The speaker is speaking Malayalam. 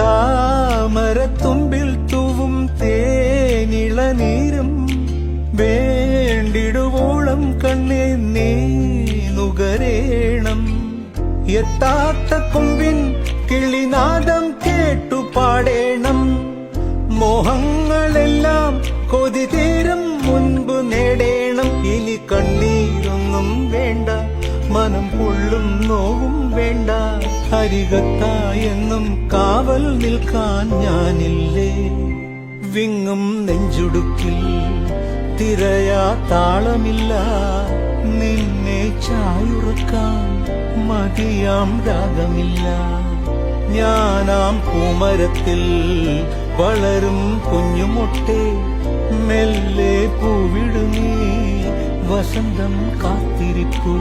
താമരത്തുമ്പിൽ തൂവും തേനിളനീരും വേണ്ടിടുവോളം കണ്ണേ നീ നുകരേണം. എത്താത്ത കൊമ്പിൻ കിളിനാദം കേട്ടു പാടേണം. മോഹങ്ങളെല്ലാം കൊതി തീരും മുൻപ് നേടേണം. ഇനി കണ്ണീരൊന്നും വേണ്ട മനം പൊള്ളും നോവും വേണ്ട. അരികത്തായെന്നും കാവൽ നിൽക്കാൻ ഞാനില്ലേ? വിങ്ങും നെഞ്ചുടുക്കിൽ തിരയാ താളമില്ല. നിന്നെ ചായുറക്കാൻ മതിയാം രാഗമില്ല. ഞാനാം പൂമരത്തിൽ വളരും കുഞ്ഞുമൊട്ടെ മെല്ലെ പൂവിടുന്നീ വസന്തം കാത്തിരിപ്പൂ